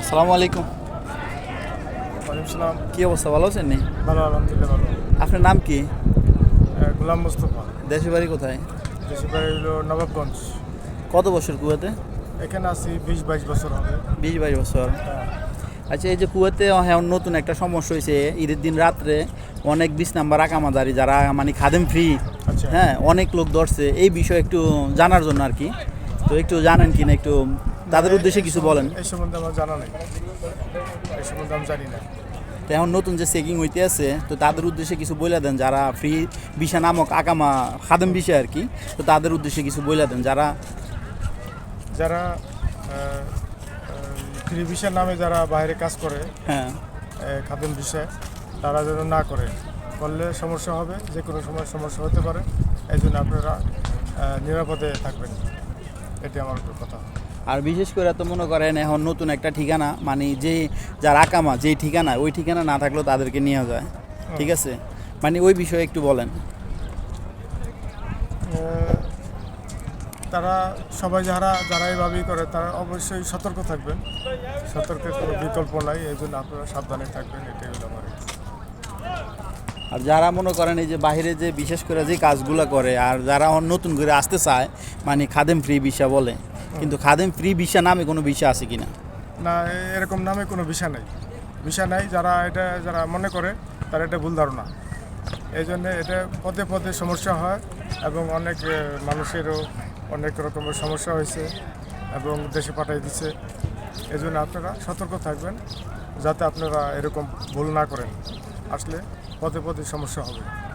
আসসালামু আলাইকুম। সালাম। কি অবস্থা? ভালো আছেন নি? ভালো আলহামদুলিল্লাহ ভালো। আপনার নাম কি? গোলাম মুস্তফা। দেশের বাড়ি কোথায়? দেশের বাড়ি হলো নবাবগঞ্জ। কত বছর কুয়াতে? এখানে আছি বিশ বাইশ বছর হবে। বিশ বাইশ বছর। আচ্ছা এই যে কুয়াতে হ্যাঁ নতুন একটা সমস্যা হয়েছে ঈদের দিন রাত্রে অনেক বিশ নাম্বার আকামাদারি যারা মানে খাদেম ফ্রি আচ্ছা। হ্যাঁ অনেক লোক ধরছে। এই বিষয়ে একটু জানার জন্য আর কি। তো একটু জানেন কি না একটু তাদের উদ্দেশ্যে কিছু বলেন। এই সম্বন্ধে আমার জানা নেই। এই সম্বন্ধে আমি জানি না। তো এখন নতুন যে চেকিং হইতে আছে তো তাদের উদ্দেশ্যে কিছু বলে দেন যারা ফ্রি বিষা নামক আকামা খাদেম বিষয় আর কি তো তাদের উদ্দেশ্যে কিছু বলে দেন যারা যারা ফ্রি ভিসার নামে যারা বাইরে কাজ করে হ্যাঁ। খাদম বিষয় তারা যেন না করে। করলে সমস্যা হবে যে কোনো সময় সমস্যা হতে পারে। এই জন্য আপনারা নিরাপদে থাকবেন। এটি আমার কথা। আর বিশেষ করে তো মনে করেন এখন নতুন একটা ঠিকানা মানে যে যার আকামা যেই ঠিকানা ওই ঠিকানা না থাকলেও তাদেরকে নিয়ে যায়। ঠিক আছে? মানে ওই বিষয়ে একটু বলেন। তারা সবাই যারা যারা এইভাবেই করে তারা অবশ্যই সতর্ক থাকবেন। সতর্কের কোনো বিকল্প নাই এই জন্য আপনারা সাবধানে থাকবেন এটাই হলো আমার আর যারা মনে করেন এই যে বাইরে যে বিশেষ করে যে কাজগুলো করে আর যারা নতুন করে আসতে চায় মানে খাদেম ফ্রি বিষয় বলে কিন্তু খাদেম ফ্রি ভিসা নামে কোনো ভিসা আছে কিনা? না এ- এরকম নামে কোনো বিষয় নেই। বিষয় নাই, যারা এটা, যারা মনে করে, তার এটা ভুল ধারণা। এই জন্য এটা পদে পদে সমস্যা হয় এবং অনেক মানুষেরও অনেক রকমের সমস্যা হয়েছে এবং দেশে পাঠিয়ে দিচ্ছে এই জন্য আপনারা সতর্ক থাকবেন, যাতে আপনারা এরকম ভুল না করেন। আসলে পদে পদে সমস্যা হবে।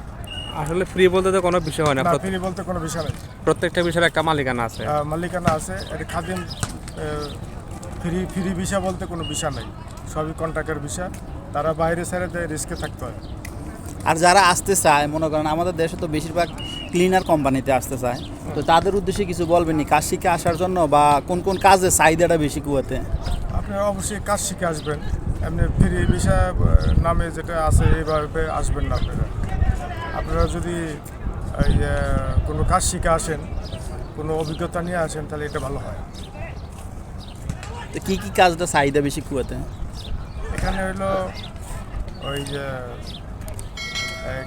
আসলে ফ্রি বলতে তো কোনো বিষয় হয় না। ফিরি বলতে কোনো বিষয় নেই। প্রত্যেকটা বিষয়ের একটা মালিকানা আছে। মালিকানা আছে এটা খাদিম ফ্রি ফ্রি ভিসা বলতে কোনো বিষয় নেই। সবই কন্ট্রাক্টের বিষয় তারা বাইরে ছেড়ে দেয় রিস্কে থাকতে হয়। আর যারা আসতে চায় মনে করেন আমাদের দেশে তো বেশিরভাগ ক্লিনার কোম্পানিতে আসতে চায়। তো তাদের উদ্দেশ্যে কিছু বলবেন নি? কাজ শিখে আসার জন্য বা কোন কোন কাজে চাহিদাটা বেশি কুয়াতে? আপনি অবশ্যই কাজ শিখে আসবেন। এমনি ফ্রি ভিসা নামে যেটা আছে এইভাবে আসবেন না আপনারা। আপনারা যদি এই কোনো কাজ শিখে আসেন কোনো অভিজ্ঞতা নিয়ে আসেন তাহলে এটা ভালো হয়। তো কী কী কাজটা চাহিদা বেশি কুয়াতে? এখানে হলো ওই যে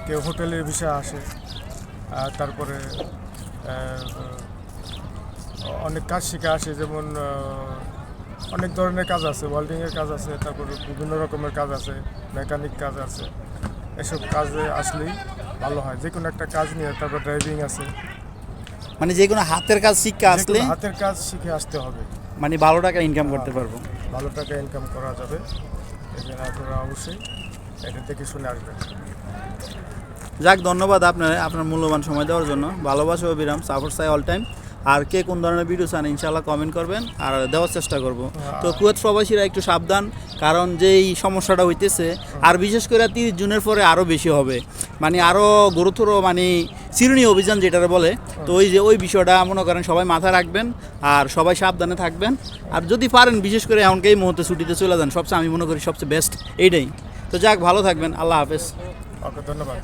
কেউ হোটেলের বিষয় আসে আর তারপরে অনেক কাজ শিখে আসে যেমন অনেক ধরনের কাজ আছে ওয়েল্ডিংয়ের কাজ আছে তারপরে বিভিন্ন রকমের কাজ আছে মেকানিক কাজ আছে এসব কাজে আসলেই ভালো হয় যে কোনো একটা কাজ নিয়ে তারপর ড্রাইভিং আছে। মানে যে কোনো হাতের কাজ শিখে আসলে হাতের কাজ শিখে আসতে হবে। মানে ভালো টাকা ইনকাম করতে পারব। ভালো টাকা ইনকাম করা যাবে। আপনারা অবশ্যই এটা দেখে শুনে আসবেন। যাক ধন্যবাদ আপনার আপনার মূল্যবান সময় দেওয়ার জন্য। ভালোবাসা ও বিরাম সাপোর্ট চাই অল টাইম আর কে কোন ধরনের ভিডিও চান ইনশাল্লাহ কমেন্ট করবেন আর দেওয়ার চেষ্টা করব। তো কুয়েত প্রবাসীরা একটু সাবধান কারণ যে এই সমস্যাটা হইতেছে আর বিশেষ করে তিরিশ জুনের পরে আরও বেশি হবে। মানে আরও গুরুতর মানে চিরুনি অভিযান যেটা বলে, তো ওই যে ওই বিষয়টা মনে করেন সবাই মাথা রাখবেন আর সবাই সাবধানে থাকবেন। আর যদি পারেন, বিশেষ করে এমনকি এই মুহূর্তে ছুটিতে চলে যান, সবচেয়ে আমি মনে করি সবচেয়ে বেস্ট এইটাই। তো যাক, ভালো থাকবেন, আল্লাহ হাফেজ। ওকে, ধন্যবাদ।